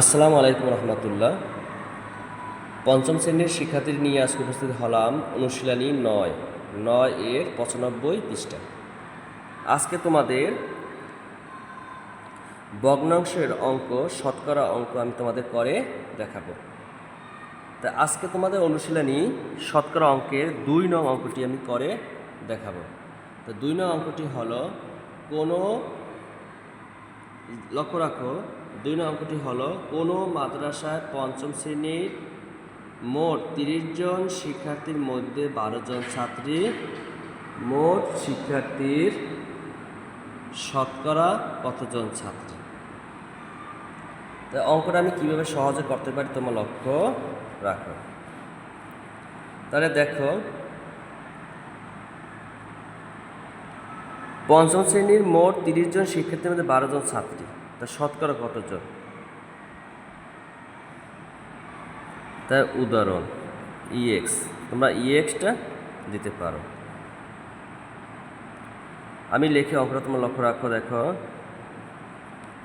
আসসালামু আলাইকুম রহমতুল্লাহ। পঞ্চম শ্রেণির শিক্ষার্থী নিয়ে আজকে উপস্থিত হলাম অনুশীলনী নয়। নয় এর পঁচানব্বই পৃষ্ঠা। আজকে তোমাদের ভগ্নাংশের অঙ্ক, শতকরা অঙ্ক আমি তোমাদের করে দেখাবো। তা আজকে তোমাদের অনুশীলনী শতকরা অঙ্কের দুই নং অঙ্কটি আমি করে দেখাবো। তো দুই নং অঙ্কটি হলো কোনো, লক্ষ্য রাখো দুই নং অঙ্কটি হলো, কোনো মাদ্রাসায় পঞ্চম শ্রেণির মোট তিরিশ জন শিক্ষার্থীর মধ্যে বারো জন ছাত্রী, মোট শিক্ষার্থীর শতকরা কতজন ছাত্রী? তা অঙ্কটা আমি কীভাবে সহজে করতে পারি তোমার লক্ষ্য রাখো। তাহলে দেখো, পঞ্চম শ্রেণির মোট তিরিশ জন শিক্ষার্থীর মধ্যে বারো জন ছাত্রী। তা শতকরা কতজন? তা উদাহরণ ইএক্স তোমরা ইএক্সটা দিতে পারো। আমি লিখে অঙ্কটা তোমার লক্ষ্য রাখো, দেখো।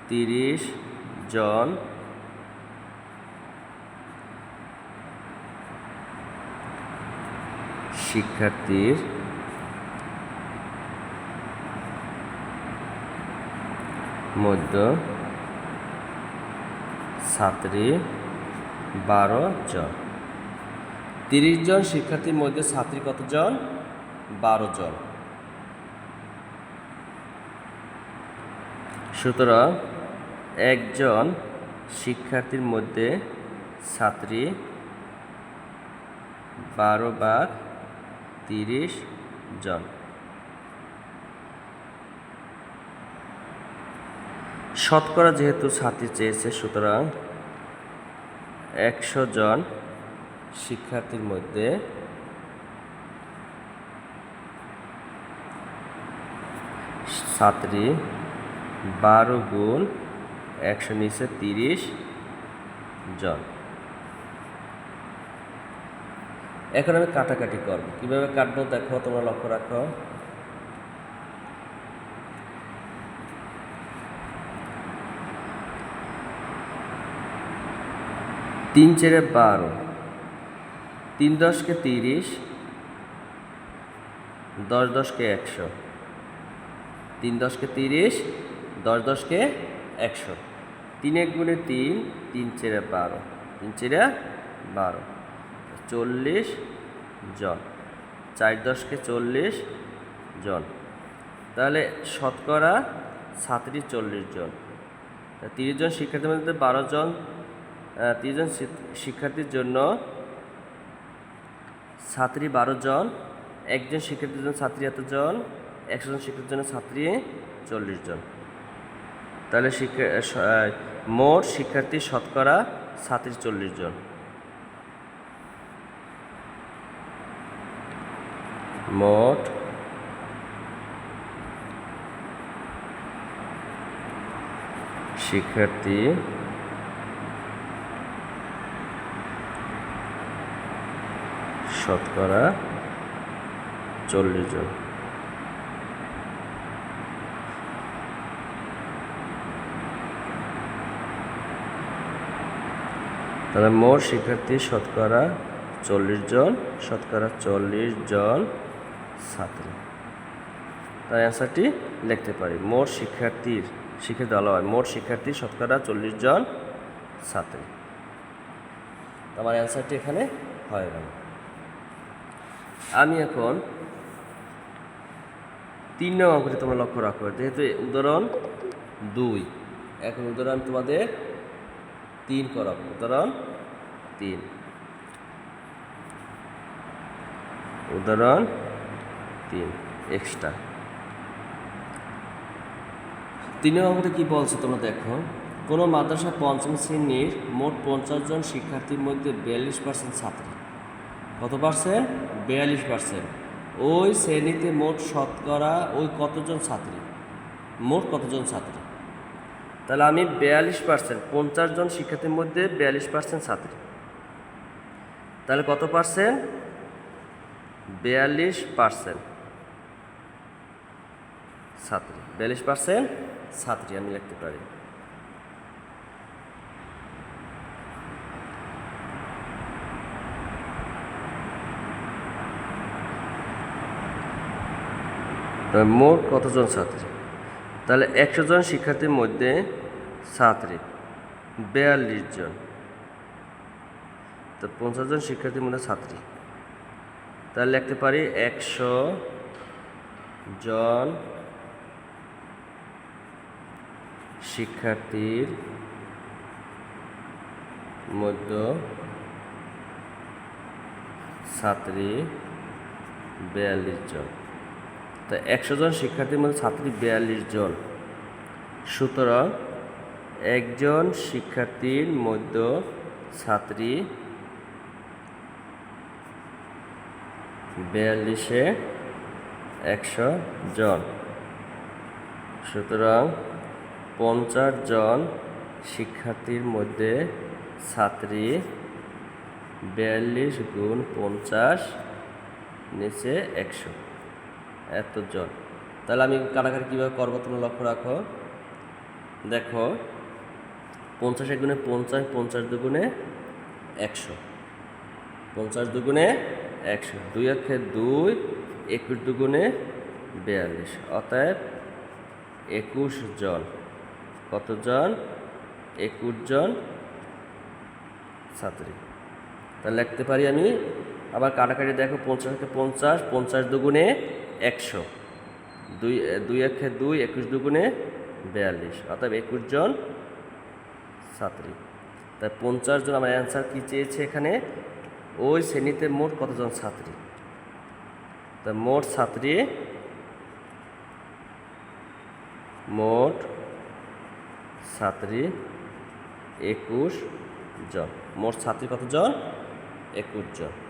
তিরিশ জন শিক্ষার্থীর ছাত্রী বারো জন। তিরিশ জন শিক্ষার্থীর মধ্যে ছাত্রী কতজন? বারো জন। সুতরাং একজন শিক্ষার্থীর মধ্যে ছাত্রী বারো বাঘ তিরিশ জন। শতকরা যেহেতু ছাত্রী চেয়েছে, সুতরাং একশো জন শিক্ষার্থীর মধ্যে ছাত্রী বারো গুণ একশো নিচে তিরিশ জন। এখন আমি কাটাকাটি করব। কীভাবে কাটবো দেখো, তোমরা লক্ষ্য রাখো। তিন চেরে বারো। তিন দশকে তিরিশ, দশ দশকে একশো। তিন দশকে তিরিশ, দশ দশকে একশো। তিন এক গুণে তিন তিন চেরে বারো। তিন চেরে বারো। চল্লিশ জন। চার দশকে চল্লিশ জন। তাহলে শতকরা ছাত্রী চল্লিশ জন। তিরিশ জন শিক্ষার্থীর মধ্যে বারো জন তিরিশ জন শিক্ষার্থীর জন্য ছাত্রী বারো জন, একজন শিক্ষার্থীর জন্য ছাত্রী এতজন একশো জন শিক্ষার্থীর জন্য ছাত্রী চল্লিশ জন। তাহলে শিক্ষা মোট শিক্ষার্থী শতকরা ছাত্রী চল্লিশ জন। মোট শিক্ষার্থী শতকরা চল্লিশ জন। তাহলে মোট শিক্ষার্থী শতকরা চল্লিশ জন, শতকরা চল্লিশ জন ছাত্রী। তাই অ্যান্সারটি লিখতে পারি। মোট শিক্ষার্থীর, শিক্ষিত আলো হয়। মোট শিক্ষার্থী শতকরা চল্লিশ জন ছাত্রী। আমার অ্যান্সারটি এখানে হয়ে গেল। আমি এখন তিন নং অঙ্কটি তোমরা লক্ষ্য রাখো। যেহেতু উদাহরণ দুই। এখন উদাহরণ তোমাদের তিন করাবো। উদাহরণ তিন। উদাহরণ তিন। এক্সট্রা তিন অঙ্কটা কী বলছে তোমরা দেখো? কোনো মাদ্রাসা পঞ্চম শ্রেণির মোট পঞ্চাশ জন শিক্ষার্থীর মধ্যে বিয়াল্লিশ পার্সেন্ট ছাত্রী। কত পার্সেন্ট বিয়াল্লিশ পার্সেন্ট ওই শ্রেণীতে মোট শতকরা ওই কতজন ছাত্রী? মোট কতজন ছাত্রী? তাহলে আমি বিয়াল্লিশ পার্সেন্ট পঞ্চাশ জন শিক্ষার্থীর মধ্যে বিয়াল্লিশ পার্সেন্ট ছাত্রী। তাহলে কত পার্সেন্ট বিয়াল্লিশ পার্সেন্ট ছাত্রী। বিয়াল্লিশ পার্সেন্ট ছাত্রী আমি লিখতে পারি। মোট কতজন ছাত্রী? তাহলে একশো জন শিক্ষার্থীর মধ্যে ছাত্রী, বেয়াল্লিশ জন। তো পঞ্চাশ জন শিক্ষার্থীর মধ্যে ছাত্রী। তাহলে লিখতে পারি একশো জন শিক্ষার্থীর মধ্যে ছাত্রী, বিয়াল্লিশ জন। তো একশো জন শিক্ষার্থীর মধ্যে ছাত্রী বিয়াল্লিশ জন। সুতরাং একজন শিক্ষার্থীর মধ্যে ছাত্রী বিয়াল্লিশে একশো জন। সুতরাং পঞ্চাশ জন শিক্ষার্থীর মধ্যে ছাত্রী বিয়াল্লিশ গুণ পঞ্চাশ নিচে একশো। এতজন তাহলে আমি কাটাকাটি কীভাবে করব তুমি লক্ষ্য রাখো। দেখো, পঞ্চাশ এক গুণে পঞ্চাশ পঞ্চাশ দুগুণে একশো। পঞ্চাশ দুগুণে একশো। দুই অক্ষে দুই, একুশ দুগুণে বিয়াল্লিশ। অতএব একুশ জন। কতজন একুশ জন ছাত্রী। তাহলে লিখতে পারি আমি, আবার কাটাকাটি দেখো, পঞ্চাশ থেকে পঞ্চাশ পঞ্চাশ দুগুণে একশো। দুই দুই একে দুই, একুশ দুগুণে বিয়াল্লিশ। অর্থাৎ একুশ জন ছাত্রী। তাই পঞ্চাশ জন আমার অ্যান্সার কী চেয়েছে এখানে? ওই শ্রেণীতে মোট কতজন ছাত্রী? তা মোট ছাত্রী মোট ছাত্রী একুশ জন। মোট ছাত্রী কতজন? একুশ জন।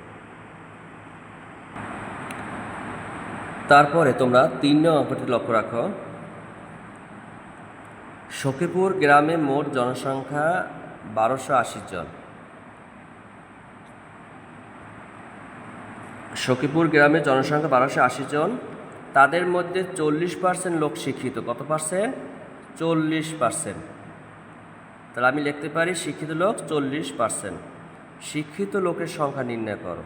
তারপরে তোমরা তিন নং অঙ্কটি লক্ষ্য রাখো। সখীপুর গ্রামে মোট জনসংখ্যা বারোশো আশি জন। সখীপুর গ্রামে জনসংখ্যা বারোশো আশি জন। তাদের মধ্যে চল্লিশ পার্সেন্ট লোক শিক্ষিত। কত পার্সেন্ট? চল্লিশ পার্সেন্ট। তাহলে আমি লিখতে পারি শিক্ষিত লোক চল্লিশ পার্সেন্ট। শিক্ষিত লোকের সংখ্যা নির্ণয় করো।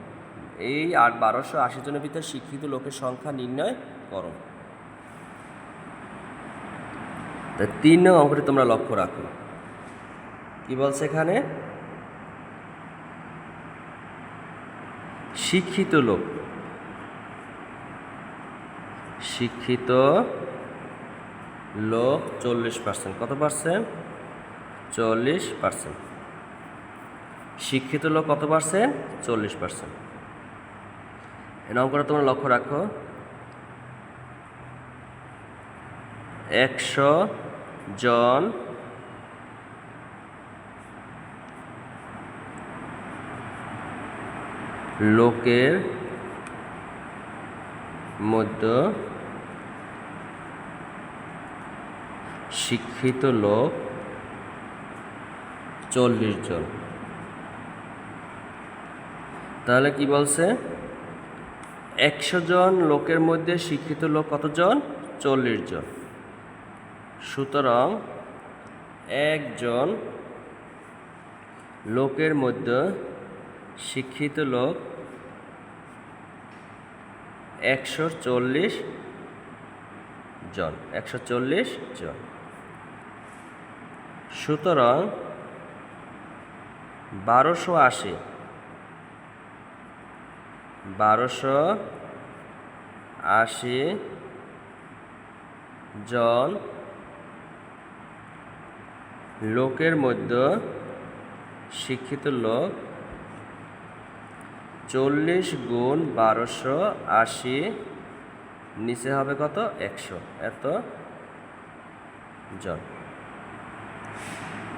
এই আট বারোশো আশি জনের ভিতরে শিক্ষিত লোকের সংখ্যা নির্ণয় করো। তিন নং অঙ্কটি তোমরা লক্ষ্য রাখো। কি বলছে এখানে? শিক্ষিত লোক। শিক্ষিত লোক চল্লিশ পার্সেন্ট কত পার্সেন্ট চল্লিশ পার্সেন্ট শিক্ষিত লোক কত পার্সেন্ট চল্লিশ পার্সেন্ট এই অঙ্কটা তোমরা লক্ষ্য রাখো। একশো জন লোকের মধ্যে শিক্ষিত লোক চল্লিশ জন। তাহলে কি বলছে? একশো জন লোকের মধ্যে শিক্ষিত লোক কতজন? চল্লিশ জন। সুতরাং একজন লোকের মধ্যে শিক্ষিত লোক একশো চল্লিশ জন, একশো চল্লিশ জন। সুতরাং বারোশো আশি বারোশো আশি জন লোকের মধ্যে শিক্ষিত লোক চল্লিশ গুণ বারোশো আশি, নিচে হবে কত? একশো। এত জন।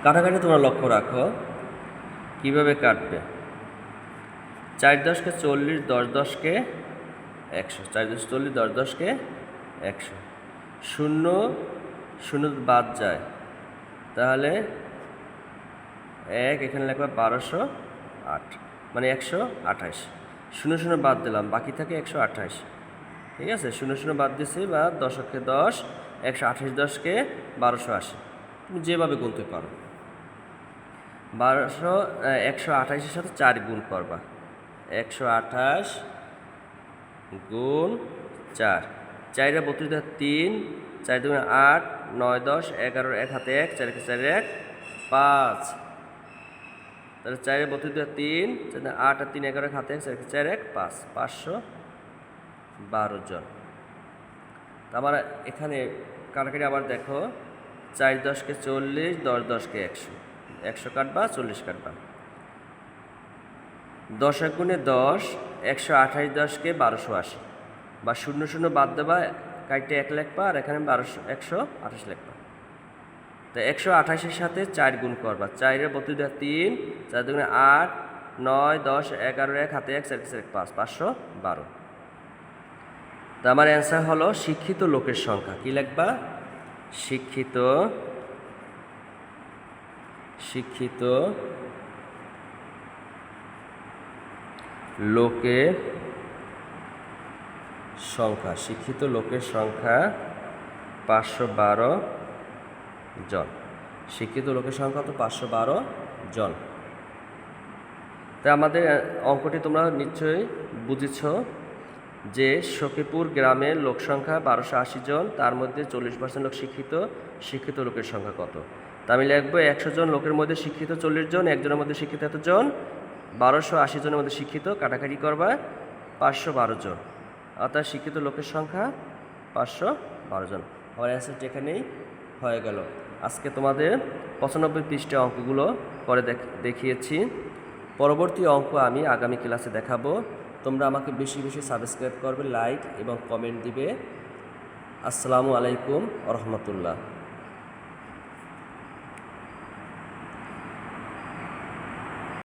কাটাকাটি তোমরা লক্ষ্য রাখো। কীভাবে কাটবে? চার দশকে চল্লিশ, দশ দশকে একশো, চার দশ চল্লিশ, দশ দশকে একশো। শূন্য শূন্য বাদ যায়। তাহলে এক, এখানে লেখা বারোশো আট মানে একশো আঠাশ। শূন্য শূন্য বাদ দিলাম, বাকি থাকে একশো আঠাশ। ঠিক আছে? শূন্য শূন্য বাদ দিছি, বা দশকে দশ, একশো আঠাশ দশকে বারোশো আশি। তুমি যেভাবে গুনতে পারো। বারোশো, একশো আঠাশের সাথে চার গুণ করবা। একশো আঠাশ গুণ চার। চারে বত্রিশ দেওয়া তিন, চার দুগুণে আট, নয় দশ, এগারো, এক হাতে এক, চার একে চার এক, পাঁচ। তাহলে চারে বত্রিশ দেওয়া তিন, চার আট আর তিন, এগারো, এক হাতে এক, চার একে চার, এক, পাঁচ। পাঁচশো বারো জন। আমার এখানে কাটাকাটি আবার দেখো। চার দশকে চল্লিশ, দশ দশকে একশো। একশো কাটবা, চল্লিশ কাটবা। দশ এক গুণে দশ, একশো আঠাশ দশকে বারোশো আশি। বা শূন্য শূন্য বাদ দেবা, কাইটে এক লেখবা আর এখানে বারোশো, একশো আঠাশ লেখবা। তো একশো আঠাশের সাথে চার গুণ করবা। চারের দেওয়া তিন, চার দুগুণে আট, নয়, দশ, এগারো, এক, হাতে এক চার এক পাঁচ, পাঁচশো বারো। তো আমার অ্যান্সার হলো শিক্ষিত লোকের সংখ্যা। কি লিখবা? শিক্ষিত শিক্ষিত লোকের সংখ্যা, শিক্ষিত লোকের সংখ্যা পাঁচশো বারো জন। শিক্ষিত লোকের সংখ্যা তো পাঁচশো বারো জন। তা আমাদের অঙ্কটি তোমরা নিশ্চয়ই বুঝেছ যে সখীপুর গ্রামের লোক সংখ্যা বারোশো আশি জন, তার মধ্যে চল্লিশ পার্সেন্ট লোক শিক্ষিত শিক্ষিত লোকের সংখ্যা কত? তা আমি লিখব একশো জন লোকের মধ্যে শিক্ষিত চল্লিশ জন, একজনের মধ্যে শিক্ষিত এতজন বারোশো আশি জনের মধ্যে শিক্ষিত, কাটাকাটি করবা পাঁচশো বারো জন। অর্থাৎ শিক্ষিত লোকের সংখ্যা পাঁচশো বারো জন। আমার অ্যান্সারটি এখানেই হয়ে গেল। আজকে তোমাদের পঁচানব্বই পৃষ্ঠে অঙ্কগুলো দেখ- দেখিয়েছি। পরবর্তী অঙ্ক আমি আগামী ক্লাসে দেখাবো। তোমরা আমাকে বেশি বেশি সাবস্ক্রাইব করবে লাইক এবং কমেন্ট দিবে। আসসালামু আলাইকুম রহমতুল্লাহ।